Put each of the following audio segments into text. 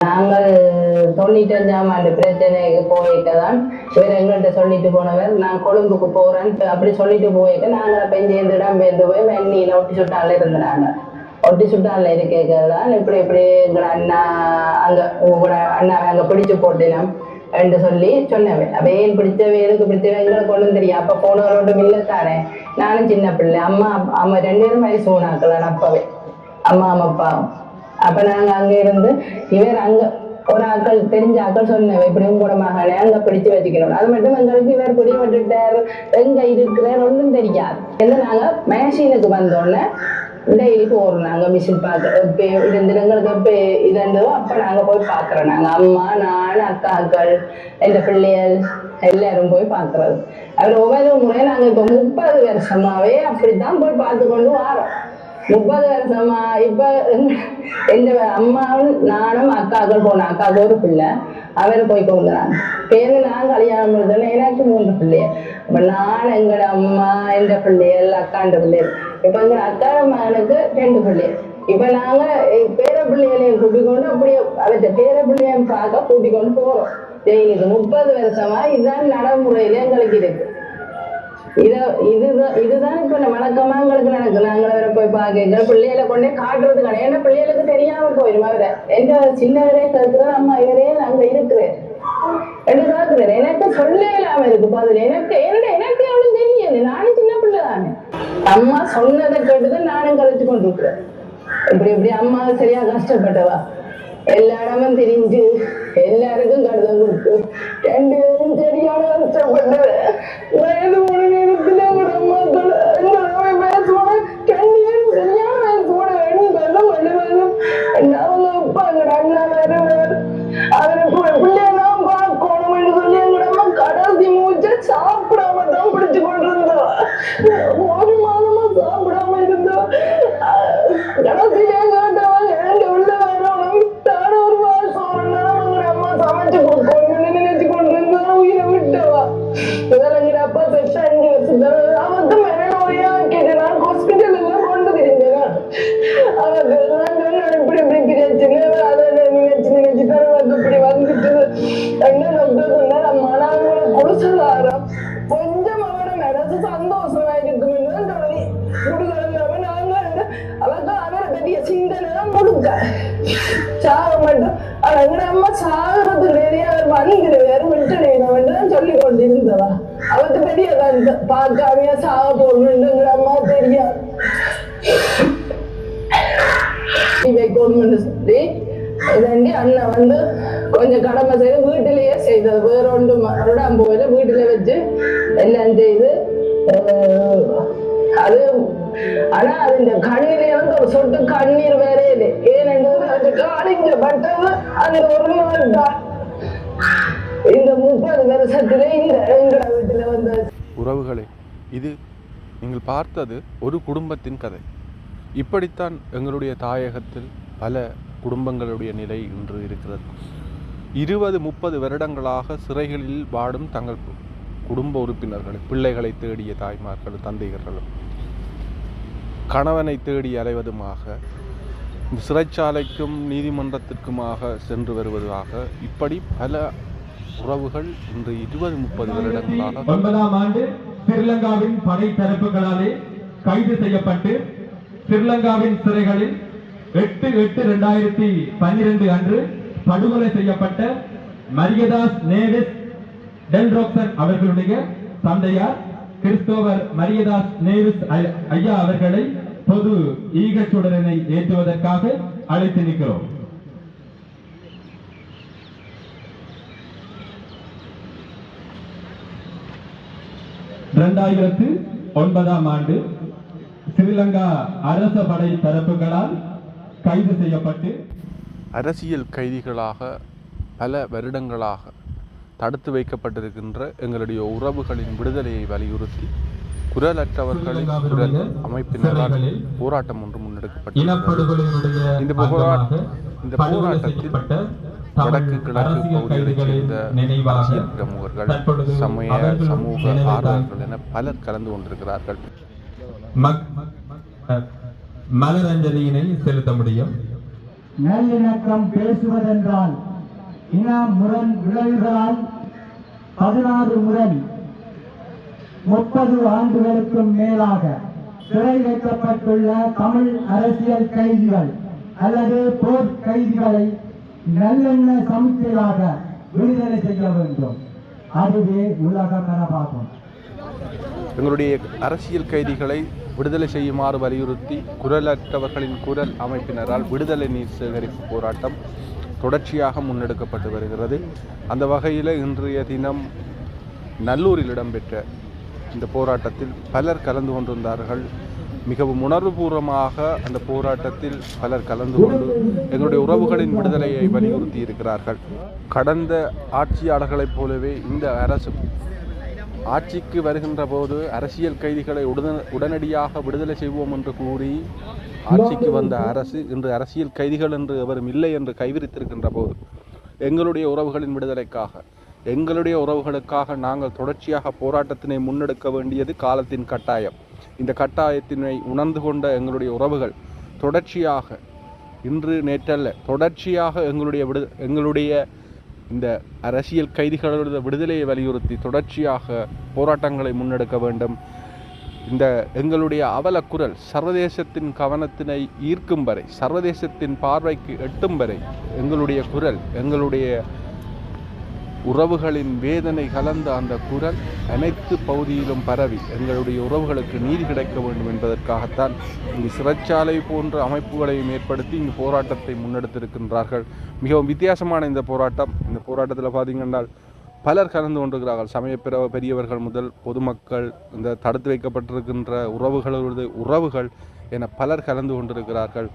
நாங்கள் தொண்ணூற்றஞ்சாம் ஆண்டு பிரச்சனைக்கு போயிட்டு தான். இவர் எங்கள்கிட்ட சொல்லிட்டு போனவர் நான் கொழும்புக்கு போறேன் அப்படி சொல்லிட்டு போயிட்டு நாங்கள் அப்போ இங்கே இடம் பேர்ந்து போய் வெண்ணியில் ஒட்டி சுட்டால இருந்தாங்க ஒட்டி சுட்டால கேட்கறதா? இப்படி இப்படி எங்களை அண்ணா அங்கே உங்களோட அண்ணாவை அங்கே பிடிச்சு போட்டினோம் என்று சொல்லி சொன்னவன். அப்போ ஏன் பிடிச்சவை எதுக்கு பிடிச்சவை எங்களுக்கு ஒன்றும் தெரியும். அப்போ போனவரோட தானே? நானும் சின்ன பிள்ளை. அம்மா அம்மா ரெண்டு பேரும் வயசு ஊனாக்கலாம் அப்பவே. அம்மா அம்மா அப்பாவும். அப்ப நாங்க அங்க இருந்து இவர் அங்க ஒரு ஆக்கள் தெரிஞ்ச ஆக்கள் சொன்னவ இப்படியும் கூட மகனே அங்க பிடிச்சு வச்சுக்கணும். அது மட்டும் எங்களுக்கு இவர் புரிய விட்டுட்டார். எங்க இருக்கிறார்? ஒன்றும் தெரியாது. என்ன நாங்க மேஷினுக்கு வந்தோடனே டெய்லி போறோம் நாங்க மிஷின் பார்க்க இப்போ இந்த எங்களுக்கு இப்போ இருந்தோ அப்ப நாங்க போய் பாக்குறோம் நாங்க அம்மா நான் அக்காக்கள் எந்த பிள்ளைகள் எல்லாரும் போய் பாக்குறது அவர் ஒவ்வொரு முறை நாங்க இப்ப முப்பது வருஷமாவே அப்படித்தான் போய் பார்த்து கொண்டு வரோம் முப்பது வருஷமா இப்ப எந்த அம்மாவும் நானும் அக்காக்கள் போனோம் அக்காவுக்கு ஒரு பிள்ளை அவரை போய் கொண்டுறாங்க பேருந்து நான் கல்யாணம் பண்ணுறேன் எனக்கு மூன்று பிள்ளைய அப்ப நான் எங்களோட அம்மா எந்த பிள்ளைகள் அக்காண்ட பிள்ளைகள் இப்ப எங்க அக்கா மகனுக்கு ரெண்டு பிள்ளைகள் இப்ப நாங்க எ- பேர பிள்ளைகளையும் அப்படியே அவற்றை பேர பிள்ளையும் பார்க்க கூட்டிக்கொண்டு போறோம். முப்பது வருஷமா இதுதான் நடைமுறையில எங்களுக்கு இருக்கு. இத இதுதான் இதுதான் இப்ப நம்ம வழக்கமா எங்களுக்கு நடக்கு. நாங்கள அவரை போய் பார்க்க பிள்ளைகளை கொண்டே காட்டுறது கிடையாது. ஏன்னா பிள்ளைகளுக்கு தெரியாம போயிடும் அவரை. எங்க சின்னவரே கேட்கிறோம் அம்மா இவரே அங்க இருக்கிறேன் என்று கேட்கிறேன் எனக்கு சொல்ல இல்லாம இருக்கு பதில். எனக்கு என்ன எனக்கு எவ்வளவு தெரியாது நானும் சின்ன பிள்ளை தானே. அம்மா சொன்னதை கேட்டுதான் நானும் கழிச்சு கொண்டு இருக்கிறேன் இப்படி இப்படி அம்மா சரியா கஷ்டப்பட்டவா? எல்லா இடமும் தெரிஞ்சு எல்லாருக்கும் கடிதம் கொடுத்து ரெண்டு பேரும் சரியான கஷ்டப்பட்டு வயது மூணு அம்மா மட்டும் ஆனா எங்க அம்மா சாகிறது வேறையே அவர் வந்துடுவார் விட்டுடுவேன் தான் சொல்லி கொண்டிருந்தவா அவருக்கு தெரியாது பார்க்காமையா சாக போடணும்னு எங்க அம்மா தெரியாது வைக்கணும்னு சொல்லி இதாண்டி அண்ணன் வந்து கொஞ்சம் கடமை செய்து வீட்டிலேயே செய்தது. வேற ஒன்று மறுபடியும் போயில வீட்டில வச்சு எல்லாம் செய்து அது ஆனா அது இந்த கண்ணில ஒரு சொட்டு கண்ணீர் வேற இல்லை ஏனென்றால் அது காலிங்க அந்த ஒரு நாள் தான். இந்த முப்பது வருஷத்துல இந்த எங்கட வீட்டுல வந்த உறவுகளே இது நீங்கள் பார்த்தது ஒரு குடும்பத்தின் கதை. இப்படித்தான் எங்களுடைய தாயகத்தில் பல குடும்பங்களுடைய நிலை இன்று இருக்கிறது. இருபது முப்பது வருடங்களாக சிறைகளில் வாடும் தங்கள் குடும்ப உறுப்பினர்களை பிள்ளைகளை தேடிய தாய்மார்கள் தந்தையர்களும் கணவனை தேடி அலைவதுமாக இந்த சிறைச்சாலைக்கும் நீதிமன்றத்திற்குமாக சென்று வருவதாக இப்படி பல உறவுகள் இன்று இருபது முப்பது வருடங்களாக ஒன்பதாம் ஆண்டு ஸ்ரீலங்காவின் படை தரப்புகளாலே கைது செய்யப்பட்டு ஸ்ரீலங்காவின் சிறைகளில் எட்டு எட்டு இரண்டாயிரத்தி பன்னிரண்டு அன்று படுகொலை செய்யப்பட்ட மரியதாஸ் நேவிஸ் டெல்ரோக்சன் அவர்களுடைய தந்தையார் கிறிஸ்தோவர் மரியதாஸ் நேருஸ் ஐயா அவர்களை பொது ஈகச்சுடரனை ஏற்றுவதற்காக அழைத்து நிற்கிறோம். இரண்டாயிரத்து ஒன்பதாம் ஆண்டு ஸ்ரீலங்கா அரச படை தரப்புகளால் கைது செய்யப்பட்டு அரசியல் கைதிகளாக பல வருடங்களாக தடுத்து வைக்கப்பட்டிருக்கின்ற எங்களுடைய உறவுகளின் விடுதலையை வலியுறுத்தி குரலற்றவர்களின் குரல் அமைப்பினரால் போராட்டம் ஒன்று இனப்படுகொலையினுடைய இந்த போரா அங்கமாக இந்த போராட்டத்தில் வடக்கு கிழக்கு பகுதிகளைச் சேர்ந்த அரசியல் பிரமுகர்கள் சமய சமூக ஆர்வலர்கள் என பலர் கலந்து கொண்டிருக்கிறார்கள். மலரஞ்சலியினை செலுத்த முடியும். நல்லிணக்கம் பேசுவதென்றால் இன முரண் விளைவுகளால் பதினாறு முதல் முப்பது ஆண்டுகளுக்கும் மேலாக சிறை வைக்கப்பட்டுள்ள தமிழ் அரசியல் கைதிகள் அல்லது போர் கைதிகளை நல்லெண்ண சமிக்கையாக விடுதலை செய்ய வேண்டும். அதுவே உலக மரபாகும் எங்களுடைய அரசியல் கைதிகளை விடுதலை செய்யுமாறு வலியுறுத்தி குரலற்றவர்களின் குரல் அமைப்பினரால் விடுதலை நீர் சேகரிப்பு போராட்டம் தொடர்ச்சியாக முன்னெடுக்கப்பட்டு வருகிறது. அந்த வகையில் இன்றைய தினம் நல்லூரில் இடம்பெற்ற இந்த போராட்டத்தில் பலர் கலந்து கொண்டிருந்தார்கள். மிகவும் உணர்வுபூர்வமாக அந்த போராட்டத்தில் பலர் கலந்து கொண்டு எங்களுடைய உறவுகளின் விடுதலையை வலியுறுத்தி இருக்கிறார்கள். கடந்த ஆட்சியாளர்களைப் போலவே இந்த அரசு ஆட்சிக்கு வருகின்ற போது அரசியல் கைதிகளை உடன உடனடியாக விடுதலை செய்வோம் என்று கூறி ஆட்சிக்கு வந்த அரசு இன்று அரசியல் கைதிகள் என்று எவரும் இல்லை என்று கைவிரித்திருக்கின்ற போது எங்களுடைய உறவுகளின் விடுதலைக்காக எங்களுடைய உறவுகளுக்காக நாங்கள் தொடர்ச்சியாக போராட்டத்தினை முன்னெடுக்க வேண்டியது காலத்தின் கட்டாயம். இந்த கட்டாயத்தினை உணர்ந்து கொண்ட எங்களுடைய உறவுகள் தொடர்ச்சியாக இன்று நேற்றல்ல தொடர்ச்சியாக எங்களுடைய விடு எங்களுடைய இந்த அரசியல் கைதிகளோட விடுதலையை வலியுறுத்தி தொடர்ச்சியாக போராட்டங்களை முன்னெடுக்க வேண்டும். இந்த எங்களுடைய அவலக்குரல் சர்வதேசத்தின் கவனத்தினை ஈர்க்கும் வரை சர்வதேசத்தின் பார்வைக்கு எட்டும் வரை எங்களுடைய குரல் எங்களுடைய உறவுகளின் வேதனை கலந்த அந்த குரல் அனைத்து பகுதியிலும் பரவி எங்களுடைய உறவுகளுக்கு நீதி கிடைக்க வேண்டும் என்பதற்காகத்தான் இங்கு சிறைச்சாலை போன்ற அமைப்புகளையும் ஏற்படுத்தி இங்கு போராட்டத்தை முன்னெடுத்திருக்கின்றார்கள். மிகவும் வித்தியாசமான இந்த போராட்டம். இந்த போராட்டத்தில் பார்த்தீங்கன்னா பலர் கலந்து கொண்டிருக்கிறார்கள். சமய பிற பெரியவர்கள் முதல் பொதுமக்கள் இந்த தடுத்து வைக்கப்பட்டிருக்கின்ற உறவுகளது உறவுகள் என பலர் கலந்து கொண்டிருக்கிறார்கள்.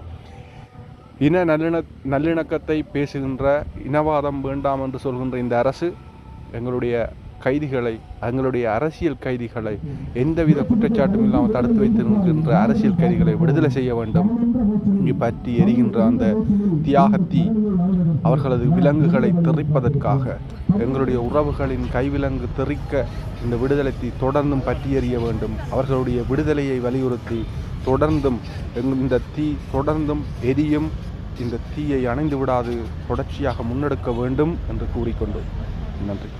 இன நல்லிண நல்லிணக்கத்தை பேசுகின்ற இனவாதம் வேண்டாம் என்று சொல்கின்ற இந்த அரசு எங்களுடைய கைதிகளை எங்களுடைய அரசியல் கைதிகளை எந்தவித குற்றச்சாட்டும் இல்லாமல் தடுத்து வைத்திருக்கின்ற அரசியல் கைதிகளை விடுதலை செய்ய வேண்டும். இங்கு பற்றி எரிகின்ற அந்த தியாகத்தி அவர்களது விலங்குகளை தெறிப்பதற்காக எங்களுடைய உறவுகளின் கைவிலங்கு தெறிக்க இந்த விடுதலை தொடர்ந்தும் பற்றி எறிய வேண்டும். அவர்களுடைய விடுதலையை வலியுறுத்தி தொடர்ந்தும் இந்த தீ தொடர்ந்தும் எரியும் இந்த தீயை அணைந்து விடாது தொடர்ச்சியாக முன்னெடுக்க வேண்டும் என்று கூறிக்கொண்டு நன்றி.